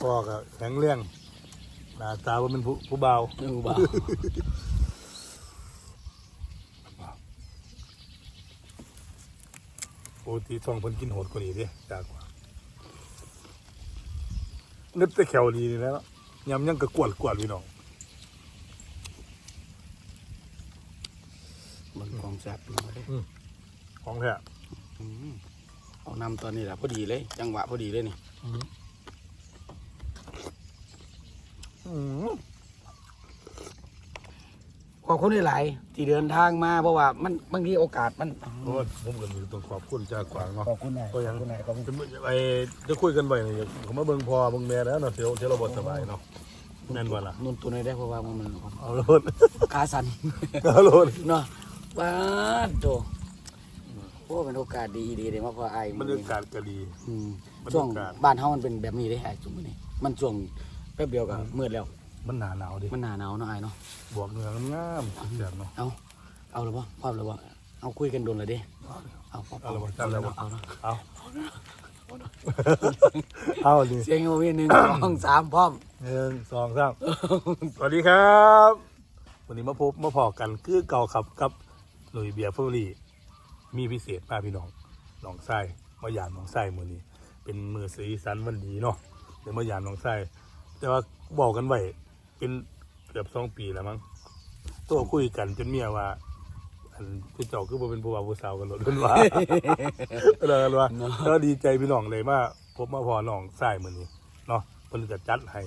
พ่อก็แข็งแรงหน้าตาว่าเป็นผู้ผู้บ่าวเรื่องบ่าวปกติท้องเพิ่นกินโหดกว่านี้เด้จากว่านึกแต่แขวดีนี่แหล้วยำยังกระกวดกวดพี่น้องเบิ่งของแซ่บพี่น้องเด้ของแท้อืมเอานำตอนนี้แหละพอดีเลย จังหวะพอดีเลยนี่ อืม ขอบคุณหลายๆที่เดินทางมาเพราะว่ามันบางทีโอกาสมันโอ้ยผมก็มีต้องขอบคุณจากกวางเนาะขอบคุณนายก็ยังขอบคุณนายขอบคุณไอ้จะคุยกันบ่อยนี่ผมมาเบิ่งพอเบิ่งแม่แล้วเนาะเที่ยวเที่ยวเราบ่สบายเนาะแม่นบ่ล่ะนุ่นตัวนี้ได้เพราะว่ามันมันเอาโลดขาสั่นเอาโลดเนาะบ้าดโตโอ้เป็นโอกาสดีดีเลยมาพอไอ้บรรยากาศก็ดี อืมบรรยากาศช่วงบ้านเฮามันเป็นแบบนี้ได้ไอ้จุ่มอนี้มันช่วงแป๊บเดียวก็มืดแล้ว มันหนาหนาวดิมันหนาหนาวเนาะไอ้เนาะ บวกเนื้องามๆเสียบเนาะ เอา เอาเลยบ่พร้อมเลยบ่เอาคุยกันโดนเลยเด้เอาพร้อมเอาเลยบ่จัดเลยบ่ เอาเนาะเอาเอาดิเสียงโอเวียนหนึ่ง สองสามพร้อม หนึ่งสองสามสวัสดีครับ วันนี้มาพบมาพอกันคือเก่าครับกับหนุ่ยเบียร์ฟอรี่มีพิเศษมาพี่น้องหนองไส้มาหยามหนองไส้มือนี้ เป็นมือสีสันวันดีเนาะเดี๋ยวมาหยามหนองไส้ แต่ว่าบอกกันไว้เป็นเกือบสองปีแล้วมั้งตัวคุยกันจนเมียว่า อันผู้เจ้าคือบ่เป็นผู้บ่าวผู้สาวกันหรอกเพิ่นว่าก็เลยกันว่าก็ดีใจพี่น้องเลยว่าพบมาพอน้องไส้มือนี้เนาะเพิ่นจะจัดให้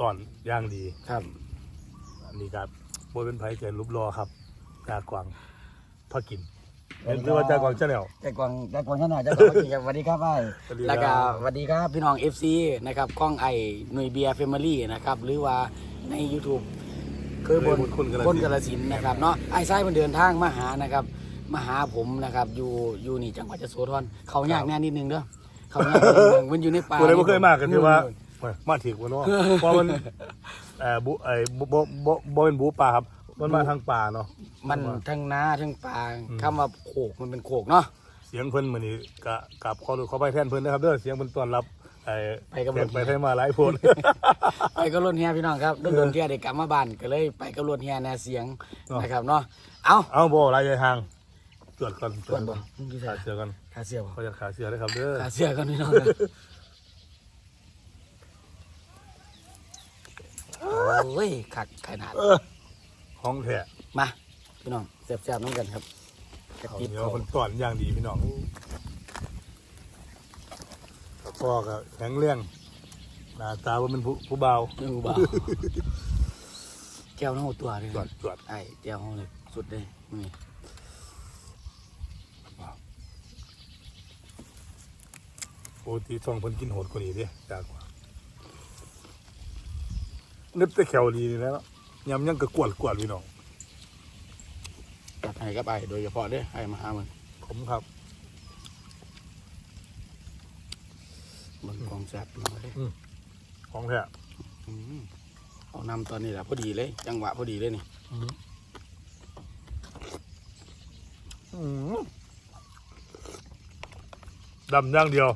ตอนอย่างดีครับ อันนี้ครับบเป็นไผเกินรูปรอครับจากกวางพระกิน เป็นคือว่าจากกวางชาแนลแจ็คกวางแจ็คกวางชนะแจ็คกวางสวัสดีครับไอ้สวัสดีครับแล้วก็สวัสดีครับพี่น้อง FC นะครับกล้องไอ้หน่วยเบียร์แฟมิลี่นะครับหรือว่าใน YouTube คือบนคนกาฬคนสินธุ์กาลสินธุ์นะครับเนาะไอ้ไส้มันเดินทางมาหานะครับมาหาผมนะครับ อยู่อยู่นี่จังหวัดยโสธรเขายากแน่นิดนึงเด้อเขายากนิดนึงมันอยู่ในป่าผู้ใดบ่เคยมากันคือว่าโอ้ยมาถึกว่าเนาะเพราะมันเอ่อบุไอ้บ่บ่บ่บ่เป็นบูป่าครับ มันมาทางป่าเนาะ มันทั้งนาทั้งป่าอืม คำว่าโขกมันเป็นโขกเนาะ เสียงเพิ่นมื้อนี้กะกับขอขอไปแทนเพิ่นนะครับเด้อเสียงเพิ่นต้อนรับไอ้ไปกับแขรกถไปไทยมาหลายคนไปกับรถเฮียพี่น้องครับโดนๆเที่ยได้กลับมาบ้านก็เลยไปกับรถเฮียแน่เสียงเนาะ นะครับเนาะเอาเอาบ่หลายทางตรวจก่อนตรวจบ่ขาเสือก่อนขาเสียบ่เขาจะขาเสือเลยครับเด้อขาเสียกันพี่น้องนะโอ้ยขักขนาด เออ ของแท้มาพี่น้องแซ่บๆน้องกันครับกระเขาติบเหนียวเขาคนต้อนอย่างดีพี่น้องพ่อก็แข็งแรงหน้าตาว่าเป็นผู้ผู้บ่าวเรื่องบ่าวแก้วน้องตัวเลยตรวจตรวจไอ้แก้วห้องเลยสุดเลยนี่ปกติท้องเพิ่นกินโหดกว่านี้เด้จากว่านึกแต่แขวดีนี่แหล้ว ยำยังกระกวดกวดพี่น้องจัดให้กับไอ้โดยเฉพาะเด้อไอ้มาหามันผมครับเบิ่งของแซ่บพี่น้องเด้อของแท้อืมเอานำตอนนี้แหละพอดีเลย จังหวะพอดีเลยนี่อืมดำอย่างเดียว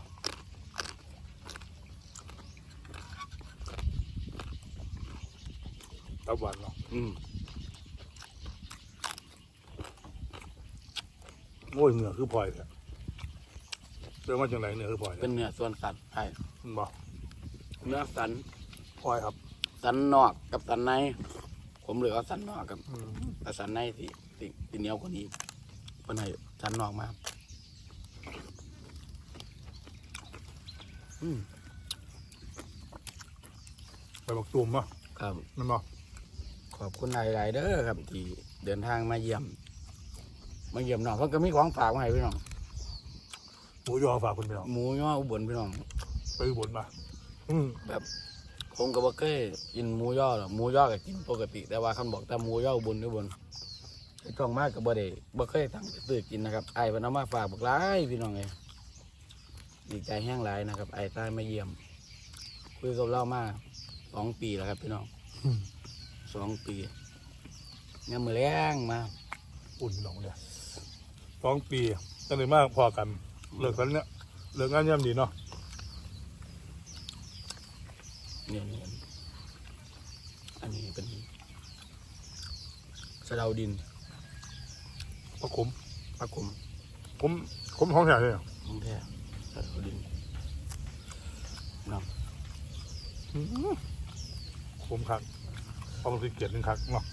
ตับหวานเนาะอืมโอ้ยเหนือคือพลอยเนี่ยเรื่องว่าจังไรเหนือคือพลอยเป็เนี่ยนเนื้อส่วนสันไอ้มันบอกเนื้อสัน พลอยครับสันนอกกับสันใน ผมเหลือเอาสันนอกกับแต่สันในสิสิสิเหนียวกว่านี้เพิ่นให้สันนอกมาอืมไปบักตูมเนาะครับมันบอก ขอบคุณหลายๆเด้อครับที่เดินทางมาเยี่ยม มาเยี่ยมน้องเพิ่นก็มีของฝากมาให้พี่น้อง หมูยอฝากคุณไปเนาะหมูย่ออุบลพี่น้อง ไปอุบลมาอืมแบบผมก็บ่เคยกินหมูย่อหรอกหมูย่อก็กินปกติ แต่ว่าคันบอกแต่หมูย่ออุบลอุบลไอ้ช่องมากก็บ่ได้บ่เคยสั่งไปซื้อกินนะครับไอ้เพิ่นเอามาฝากบักหลายพี่น้องเอ้ยดีใจแห้งหลายนะครับ ไอ้ใต้มาเยี่ยมคุยกับเรามาสองปีแล้วครับพี่น้อง สองปีเนี่ยามมือแรงมาอุ่นหนองเนี่ยสองปีตั้งแต่มากพอกันเลิกกันเนี่ยเลิกงานย่ำดีเนาะเนี่ยเนี่ยอันนี้เป็นสะเดาดินปลาขมปลาคมขมขมท้องแถวเลยของแท้สะเดาดินเนาะขมคัก เอามันคือเกียรติหนึ่งคักเนาะ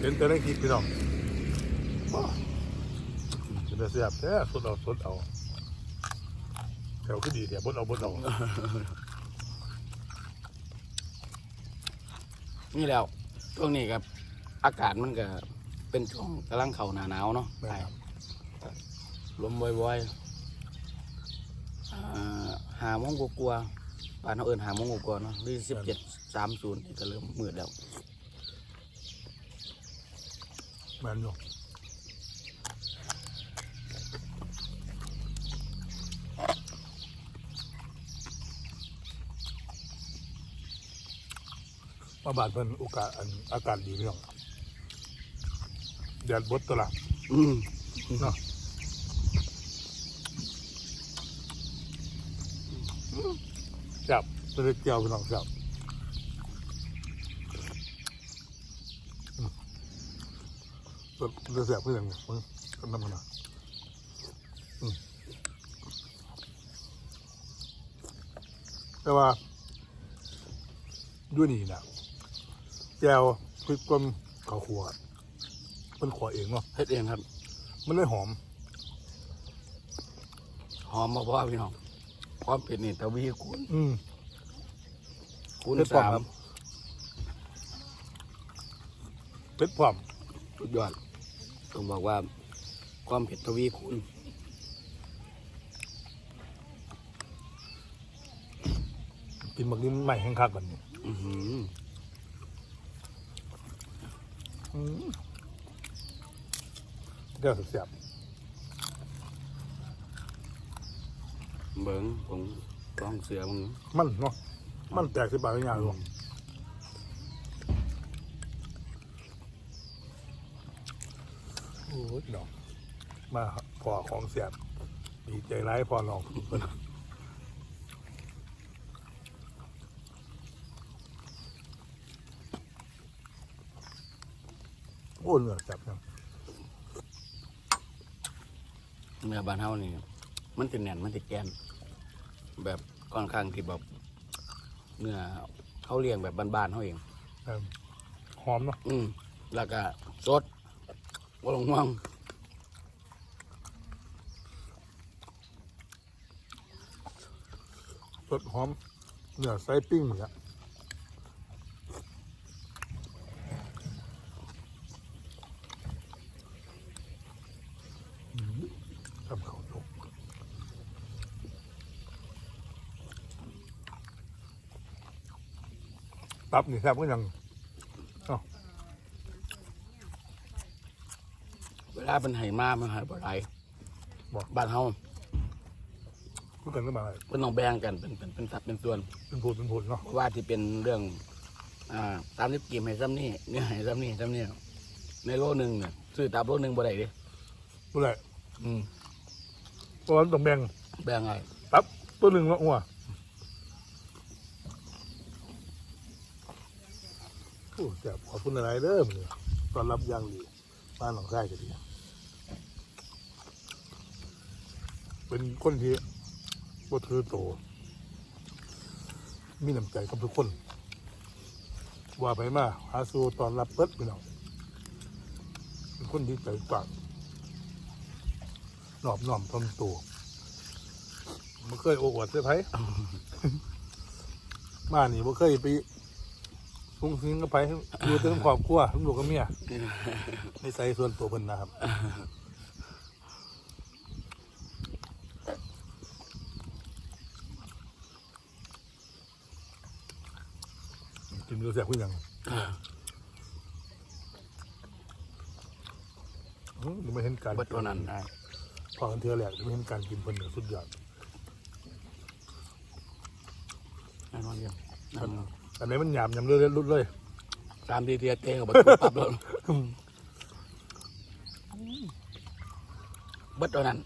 เห็นแต่ในคลิปพี่น้องว้าเป็นแต่เสียบแท้สดเอาสดเอาแถวก็ดีเดี๋ยวบดเอาบดเอานี่แล้วช่วงนี้ครับ อากาศมันก็เป็นช่วงกำลังเข้าหน้าหนาวเนาะแม่ครับ ลมบ่อยๆอ่าหาโมงกลัวาๆป่านเขาเอินหาโมงกลัวาๆเนาะหรือสิบเจ็ดสามศูนย์ก็เริ่มมืดแล้วแม่นอยู่มาบาดเพิ่นโอกาสอันอากาศดีพี่น้องแดดบดตัวละอืมเนาะ จับเป็นเจียวพี่น้องจับอืมเลือดเสียบเพื่อนเนี่ยมึงกันน้ำมันนะอืมแต่ว่าด้วยนี่นะแจวพริกกลมข้าวขัวมันขวเองเนาะเฮ็ดเองครับ มันเลยหอม หอมมาพ่อพี่น้อง ความเผ็ดนี่ตะวีคูณอืมคูณเผ็ดพร้อสามครับเป็ดพร้อมสุดยอดต้องบอกว่า ความเผ็ดทวีคูณกินบักนี้ใหม่แห้งคักแบบนี้อื้อหืออืมเดี๋ยวเสียบ เบิ้งผมกองเสือมึงๆมันเนาะมันแตกสิบาทอย่างหรอกโอ้ยดอกมาพอของเสียบดีใจร้ายพอลองโอ้เนื้อแซ่บจังเนื้อบานเฮานี่ มันติแน่น มันติแกน แบบค่อนข้างที่แบบเนื้อเขาเลี้ยงแบบบ้านๆเขาเองเอิ่มหอมเนาะอืมแล้วก็สดวลงม่วงสดหอมเนื้อไส้ปิ้งเหมือนกันอืมทำข้าวต้ม ตับนี่แซ่บก็ยังเวลาเป็นไหมามันใหายบ่ไรบอกบ้านเฮาพูดกันก็มาเพิ่นต้องแบ่งกันเป็นเป็นเป็นสัดเป็นส่วนเป็นผุดเป็นผุดเนาะเพราะว่าที่เป็นเรื่อง อ่าตามที่กิมให้ซ้ำนี่เนื้อให้ซ้ำนี่ซ้ำนี่ในโลหนึ่งเนี่ยซื้อตับโลหนึ่งบ่ได้เดิพูดอะไรอืมเพราะว่าต้องแบ่งแบ่งไงตับตัวหนึ่งละหัว อ้แซ่บขอบคุณอะไรเด้อมือตอนรับย่างดีบ้านหลังไส้ก็ดีเป็นคนที่บ่ถือโต มีน้ำใจกับทุกคน ว่าไปมาหาสู่ตอนรับเปิดพี่น้องเป็นคนที่ใจกว้างนอบน้อมทำตัวม่เคยโอ้อวดเสื้อไผ่มานี่บ่เคยไป ฟุ้งฟิ้งกับไปอยู่เต็มครอบครัวทั้งลูกกับเมียในใส่ส่วนตัวเพิ่นนะครับกินก็แซ่บขึ้นยังอื้อไม่เห็นการเบิดตัวนั้นได้พอกันเทือแหลกไม่เห็นการกินเพิ่นเนี่ยสุดยอดแน่นอนเดียวแน่น อนอันไหนมันหยาบยำเรื่อยๆรุดเลยตามที่เทียเต้กับบัตรปั๊บเลยเบิดเท่านั้น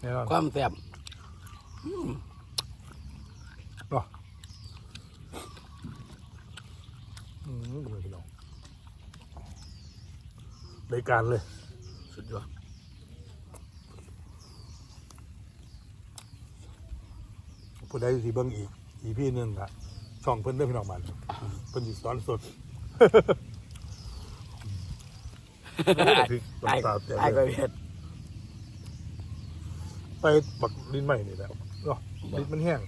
แน่นอนความแซ่บเนาะอืมดูพี่น้องรายการเลย สุดยอดผู้ใดสิเบิ่งอีกอีพี่หนึ่งอะช่ องเพิ่นได้อพี่น้องมันเพิ่นสิสอนสดโอ้ยพริกไอ้น้ำตาแตกไอ้ก็เลยเฮ็ดไปบักลิ้นใหม่นี่แหละเนาะลิ้นมันแห้ง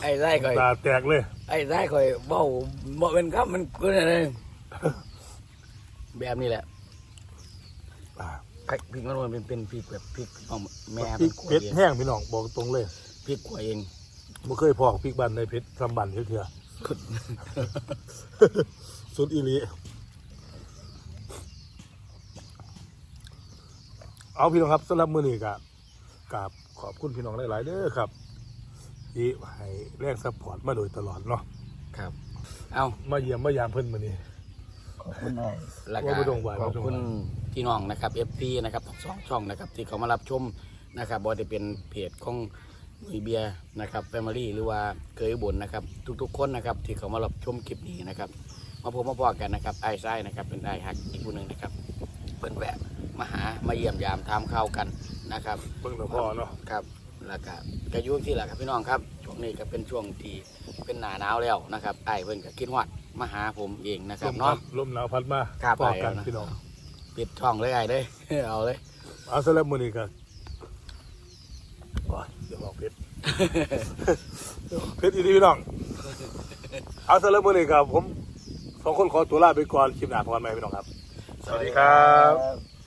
ไอ้ไส้ก็ตาแตกเลย ไอ้ไส้ก็เบ้าบ่เป็นคำมันกูอะไรแบบนี้แหละอ่า ไอ้พริกมันมันเป็นเป็นพริกแบบพริกของแม่พริมันกขัวเผ็ดเองแห้งพี่น้องบอกตรงเลยพริกขัวเองบ่เคยพอกพริกบันในเผ็ดสำบันเถื่อๆสุดอีหลีเอาพี่น้องครับสำหรับมื้อนี้ก็กราบขอบคุณพี่น้องหลาย ๆเด้อครับที่ให้แรงซัพพอร์ตมาโดยตลอดเนาะครับ เอามาเยี่ยมมายามเพิ่นมื้อนี้ ขอบคุณแล้วก็ว่าบ่ต้องไหวขอบบ่ต้องคุณไหวพี่น้องนะครับเอฟพีนะครับทั้งสองช่องนะครับที่เขามารับชมนะครับบ่ว่าจะเป็นเพจของมุยเบียร์นะครับแฟมิลี่หรือว่าเคยบุญนะครับ ทุกๆคนนะครับที่เขามารับชมคลิปนี้นะครับมาพบมาพอกันนะครับไอ้ไส้นะครับเป็นไอ้ฮักอีกผู้หนึ่งนะครับเปิ้นแวะมาหามาเยี่ยมยามทามข้าวกันนะครับเบิ่งแล้วพ่อเนาะครับแล้วก็กระยุ่งที่แหละครับพี่น้องครับช่วง นี้ก็เป็นช่วงที่เป็นหนาหนาวแล้วนะครับไอ้เพิ่นก็คิดฮอดมาหาผมเองนะคลรับมเนาะลมหนาวพัดมาครับพอกันไปแล้วนะพี่น้องปิดช่องเลยไอ้เด้เอาเลยเอาสำหรับมื้อนี้ก็โอ้ยเดี๋ยวบอกเผ็ดเผ็ดอีหลีพี่น้องเอาสำหรับมื้อนี้ครับผมสองคนขอตัวลาไปก่อนคลิปหน้าพบกันใหม่พี่น้องครับ สวัสดีครับครับ